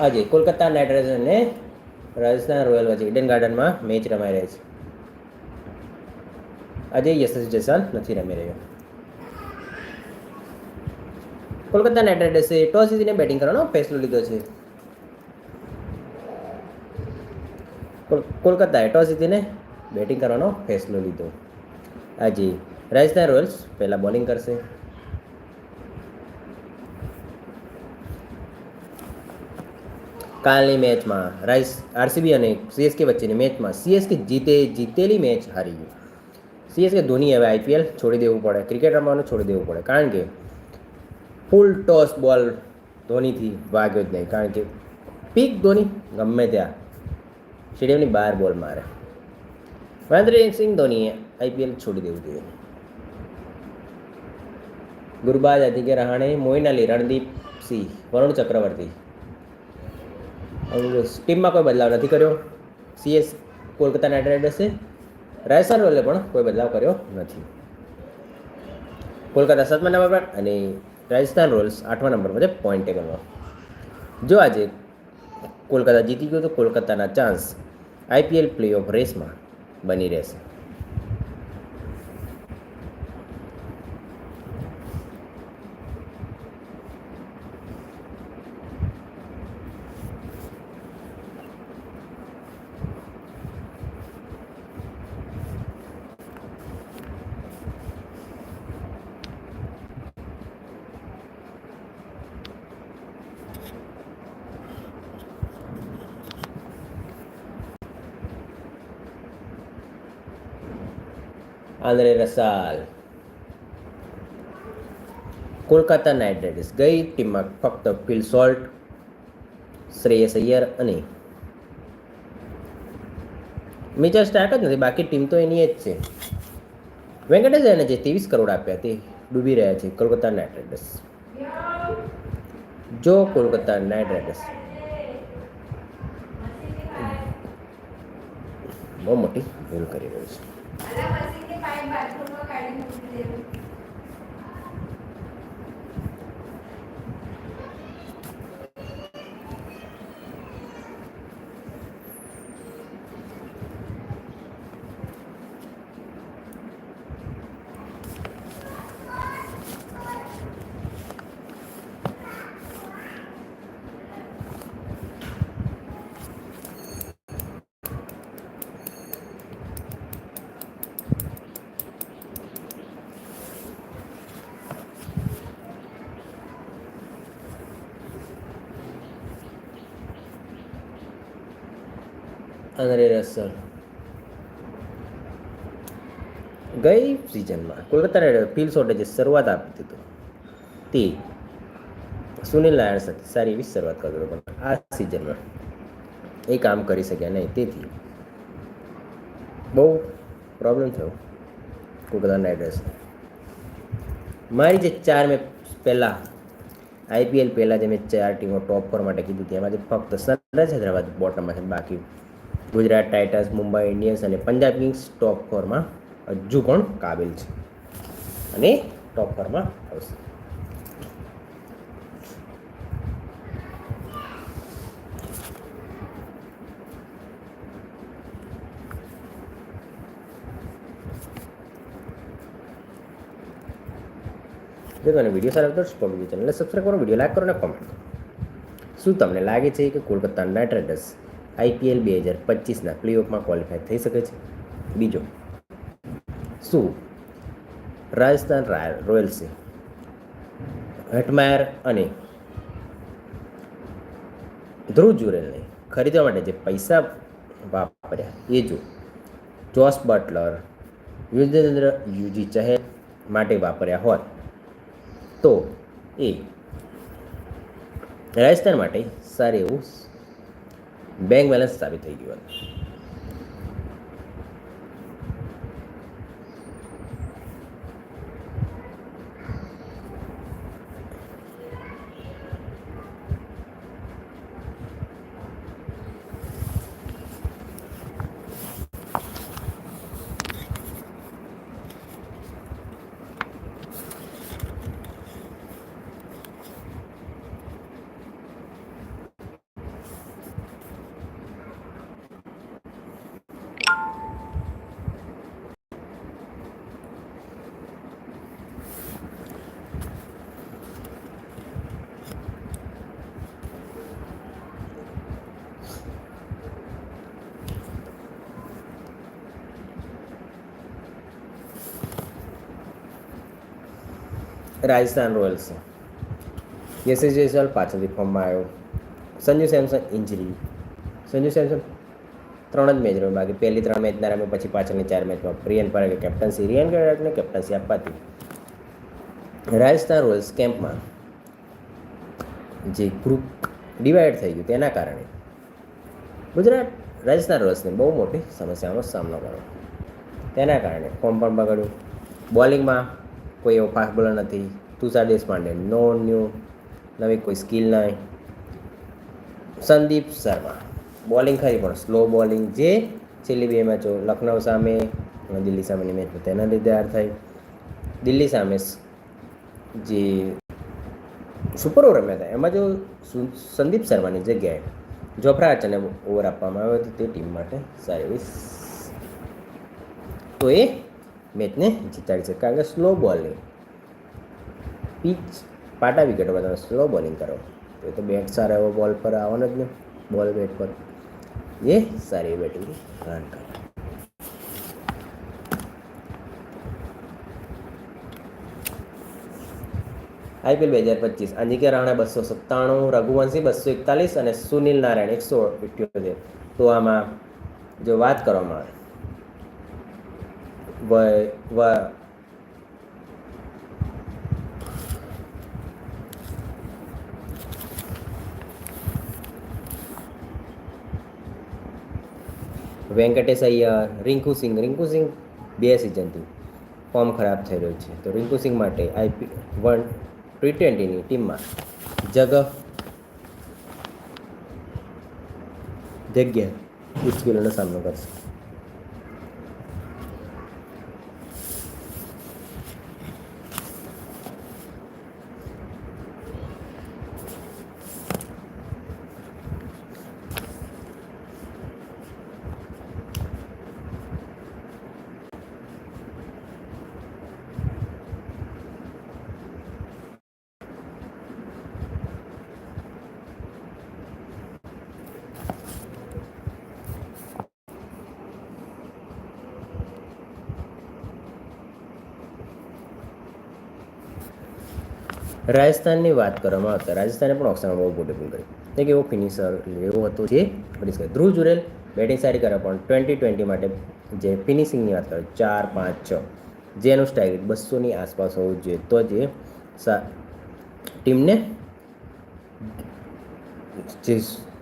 આજે Kolkata Knight Riders અને Rajasthan Royal વચ્ચે ઇડન ગાર્ડનમાં મેચ રમાઈ રહી છે. આજે યશસ્વી જયસ્વાલ નથી રમી રહ્યો. કોલકાતા નાઇટ રાઇડર્સે ટોસ જીતીને બેટિંગ કરવાનો ફેસલો લીધો છે. કોલ- કોલકાતાએ ટોસ જીતીને બેટિંગ કરવાનો ફેસલો લીધો. આજે રાજસ્થાન રોયલ્સ પહેલાં બોલિંગ કરશે. કાલની મેચમાં રાઇસ આરસીબી અને સીએસકે વચ્ચેની મેચમાં સીએસકે જીતે, જીતેલી મેચ હારી ગઈ સીએસકે ધોની હવે આઈપીએલ છોડી દેવું પડે, ક્રિકેટ રમવાનું છોડી દેવું પડે, કારણ કે ફૂલ ટોસ બોલ ધોનીથી વાગ્યો જ નહીં, કારણ કે પીક ધોની ગમે ત્યાં સ્ટેડિયમની બહાર બોલ મારે. મહેન્દ્રસિંહ ધોનીએ આઈપીએલ છોડી દેવું જોઈએ. ગુરબાજ અધિકે રહાણે મોઇન અલી રણદીપ સિંહ, વરુણ ચક્રવર્તી ટીમમાં કોઈ બદલાવ નથી કર્યો. સીએસ કોલકાતા નાઇટ રાઇડર્સે રાજસ્થાન રોયલે પણ કોઈ બદલાવ કર્યો નથી. કોલકાતા સાતમા નંબર પર અને રાજસ્થાન રોયલ્સ આઠમા નંબર પર છે પોઈન્ટ ટેબલમાં જો આજે કોલકાતા જીતી ગયું તો કોલકાતાના ચાન્સ આઈપીએલ પ્લે ઓફ રેસમાં બની રહેશે. Andre Russell Kolkata Knight Riders ગઈ ટીમમાં ફક્ત ફિલ સોલ્ટ શ્રેયસ અય્યર અને મેજર સ્ટાર્ક જ નથી, બાકી ટીમ તો એની જ છે. વેંકટેશ એને જે ત્રેવીસ કરોડ આપ્યા તે ડૂબી રહ્યા છે કોલકાતા નાઇટ રાઇડર્સ જો કોલકાતા નાઇટ રાઇડર્સ બહુ મોટી ભૂલ કરી રહ્યું છે. આંદ્રે રસલ ગઈ સિઝનમાં કોલકાતાને ફિલ શોર્ટેજે શરૂઆત આપી હતી તે સુનિલ નારાયણ સાથે સારી એવી શરૂઆત કરતો હતો, પણ આ સિઝનમાં એ કામ કરી શક્યા નહીં. તેથી બહુ પ્રોબ્લેમ થયો કોલકાતા નાઇટ રાઇડર્સ મારી જે ચાર મેં પહેલાં આઈપીએલ પહેલાં જે મેં ચાર ટીમો ટોપ ફોર માટે કીધું તેમાં જે ફક્ત સનરાઇઝ હૈદરાબાદ બોટમમાં છે બાકી ગુજરાત ટાઇટન્સ, મુંબઈ ઇન્ડિયન્સ અને પંજાબ કિંગ્સ ટોપ ફોરમાં હજુ પણ કાબિલ છે. અને ટોપ ફોરમાં આવશે. જો તમને વીડિયો સારો તો વીડિયો, ચેનલને સબસ્ક્રાઈબ કરો, વીડિયો લાઈક કરો અને કોમેન્ટ કરો. શું તમને લાગે છે કે કોલકાતા નાઇટ રાઇડર્સ આઈપીએલ બે હજાર પચીસના પ્લેઓફમાં ક્વોલિફાય થઈ શકે છે. બીજો, શું રાજસ્થાન રાય- રોયલ્સે હટમાયર અને ધ્રુવ જુરેલને ખરીદવા માટે જે પૈસા વાપર્યા એ જો જોસ બટલર, યુજેન્દ્ર યુજી ચહેલ માટે વાપર્યા હોત, તો એ રાજસ્થાન માટે સારું એવું બેંક બેલેન્સ સાબિત થઈ ગયું હતું. રાજસ્થાન રોયલ્સ યશસ્વી જયસ્વાલ પાછળથી ફોર્મમાં આવ્યો. Sanju Samson injury Sanju Samson ત્રણ જ મેચ રમ્યો. બાકી પહેલી ત્રણ મેચના રમ્યો, પછી પાછળની ચાર મેચમાં પ્રિયન પરાગે કેપ્ટન્સી રિયન ગેરાટને કેપ્ટનસી આપવાથી રાજસ્થાન રોયલ્સ કેમ્પમાં જે ગ્રુપ ડિવાઈડ થઈ ગયું તેના કારણે ગુજરાત, રાજસ્થાન રોયલ્સને બહુ મોટી સમસ્યાનો સામનો કર્યો. તેના કારણે ફોર્મ પણ બગડ્યું. બોલિંગમાં કોઈ એવો ફાસ્ટ બોલર નથી. તુષાર દેશપાંડે નો ન્યૂ, નવી કોઈ સ્કિલ નહીં. સંદીપ શર્મા. બોલિંગ ખરી, પણ સ્લો બોલિંગ જે છેલ્લી બે મેચો લખનઉ સામે અને દિલ્હી સામેની મેચ તેના લીધે હાર થઈ. દિલ્હી સામે જે સુપર ઓવર રમ્યા હતા. એમાં જો સંદીપ શર્માની જગ્યાએ જોફરા આર્ચરને ઓવર આપવામાં આવ્યો હતો તે ટીમ માટે સારી તો એ મેચને જીતાડી છે. કારણ કે સ્લો બોલિંગ પીચ પાટા વિકેટો તમે સ્લો બોલિંગ કરો. તો એ તો બેટ સારા એવો બોલ પર આવવાનો જ ને. બોલ બેટ પર. એ સારી બેટિંગ રન કરે. આઈપીએલ બે હજાર પચીસ. અંજિકે રાણા બસો સત્તાણું, રઘુવંશી બસો એકતાલીસ અને સુનિલ નારાયણ એકસો ઇઠ્યોતેર તો આમાં જો વાત કરવામાં આવે વ વ વેંકટેશ અય્યર રિંકુ સિંઘ રિંકુ સિંઘ બે સિઝનથી ફોર્મ ખરાબ થઈ રહ્યું છે. તો રિંકુ સિંઘ માટે આઈપી વન ટી ટ્વેન્ટીની ટીમમાં જગ જગ્યા મુશ્કેલીનો સામનો કરશે. રાજસ્થાનની વાત કરવામાં આવતા રાજસ્થાને પણ ઓપ્શનમાં બહુ મોટી ભૂલ કરી. તે એવો ફિનિશર એવો હતો જે ફિનિશ કરે ધ્રુવ જુરેલ બેટિંગ સારી કરે, પણ ટ્વેન્ટી ટ્વેન્ટી માટે જે ફિનિશિંગની વાત કરે, ચાર, પાંચ, છ, જેનું સ્ટ્રાઇક રેટ બસોની આસપાસ હોવું જોઈએ, તો જે સા, ટીમને જે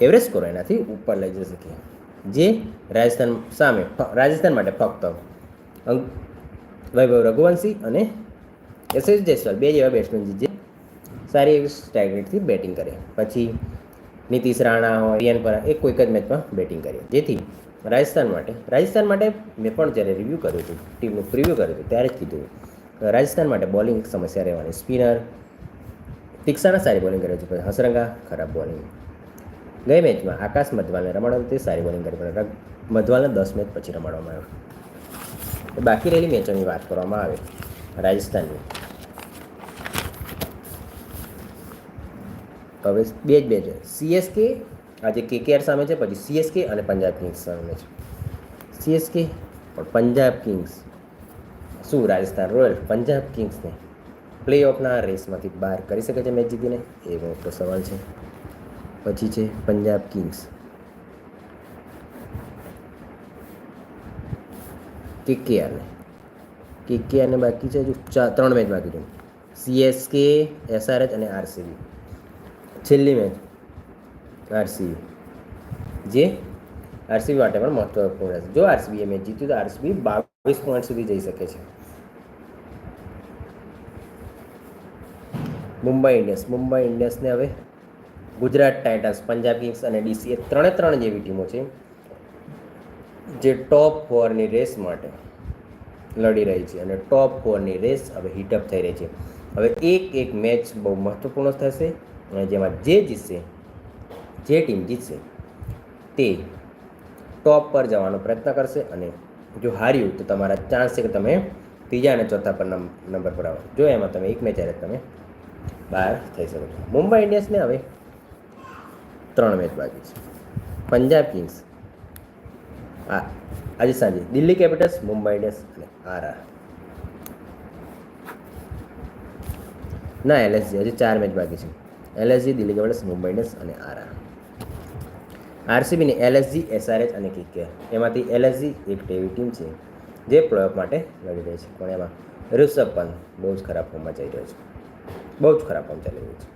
એવરેજ સ્કોર એનાથી ઉપર લઈ જઈ શકીએ. જે રાજસ્થાન સામે રાજસ્થાન માટે ફક્ત વૈભવ રઘુવંશી અને એસ એસ જયસ્વાલ, બે જેવા બેટ્સમેન જે સારી એવી સ્ટ્રાઇક રેટથી બેટિંગ કરે પછી નીતિશ રાણા હોય, રિયન પરા, એ કોઈક જ મેચમાં બેટિંગ કરે જેથી રાજસ્થાન માટે રાજસ્થાન માટે મેં પણ જ્યારે રિવ્યૂ કર્યું હતું ટીમનું પ્રિવ્યૂ કર્યું હતું, ત્યારે જ કીધું રાજસ્થાન માટે બોલિંગ સમસ્યા રહેવાની. સ્પિનર તીક્ષાના સારી બોલિંગ કરે છે, પછી હસરંગા, ખરાબ બોલિંગ ગઈ મેચમાં આકાશ મધવાલને રમાડવાનું તે સારી બોલિંગ કરી, પણ મધવાલને દસ મેચ પછી રમાડવામાં આવ્યો. બાકી રહેલી મેચોની વાત કરવામાં આવે, રાજસ્થાનની. હવે બે જ બે છે. સીએસકે આજે કેકેઆર સામે છે, પછી સીએસકે અને પંજાબ કિંગ્સ સામે છે. સીએસકે પણ પંજાબ કિંગ્સ શું, રાજસ્થાન રોયલ પંજાબ કિંગ્સને પ્લે ઓફના રેસમાંથી બહાર કરી શકે છે મેચ જીતીને? એ મોટો સવાલ છે. પછી છે પંજાબ કિંગ્સ કેકેઆરને કેકેઆરને બાકી છે હજુ ચાર ત્રણ મેચ બાકી છે. સીએસકે એસઆરએચ અને આરસીબી છેલ્લી મેચ આરસીબી જે આરસીબી માટે પણ મહત્વપૂર્ણ છે જો આરસીબી એ મેચ જીત્યું, તો આરસીબી બાવીસ પોઈન્ટ સુધી જઈ શકે છે. મુંબઈ ઇન્ડિયન્સ, મુંબઈ ઇન્ડિયન્સને હવે ગુજરાત ટાઇટન્સ, પંજાબ કિંગ્સ અને ડીસી એ ત્રણે ત્રણ જેવી ટીમો છે, જે ટોપ ફોરની રેસ માટે લડી રહી છે અને ટોપ ફોરની રેસ હવે હિટઅપ થઈ રહી છે. હવે એક એક મેચ બહુ મહત્વપૂર્ણ થશે. અને જેમાં જે જીતશે, જે ટીમ જીતશે, તે ટોપ પર જવાનો પ્રયત્ન કરશે અને જો હાર્યું, તો તમારા ચાન્સ છે કે તમે ત્રીજા અને ચોથા પર નંબ- નંબર પર આવો. જો એમાં તમે એક મેચ હારે તમે બહાર થઈ શકો છો. મુંબઈ ઇન્ડિયન્સને હવે ત્રણ મેચ બાકી છે. પંજાબ કિંગ્સ, આ, આજે સાંજે દિલ્હી કેપિટલ્સ મુંબઈ ઇન્ડિયન્સ અને આરઆર. ના એલએસજી હજી ચાર મેચ બાકી છે. LSG, Delhi Capitals Mumbai Indians અને આરઆર આરસીબીની એલએસજી એસઆરએચ અને કેકેઆર એમાંથી એલએસજી એક એવી ટીમ છે જે પ્લેઓફ માટે લડી રહી છે. પણ એમાં ઋષભ પંત બહુ જ ખરાબ ફોર્મમાં જઈ રહ્યો છે. બહુ જ ખરાબ ફોર્મ ચાલી રહ્યું છે.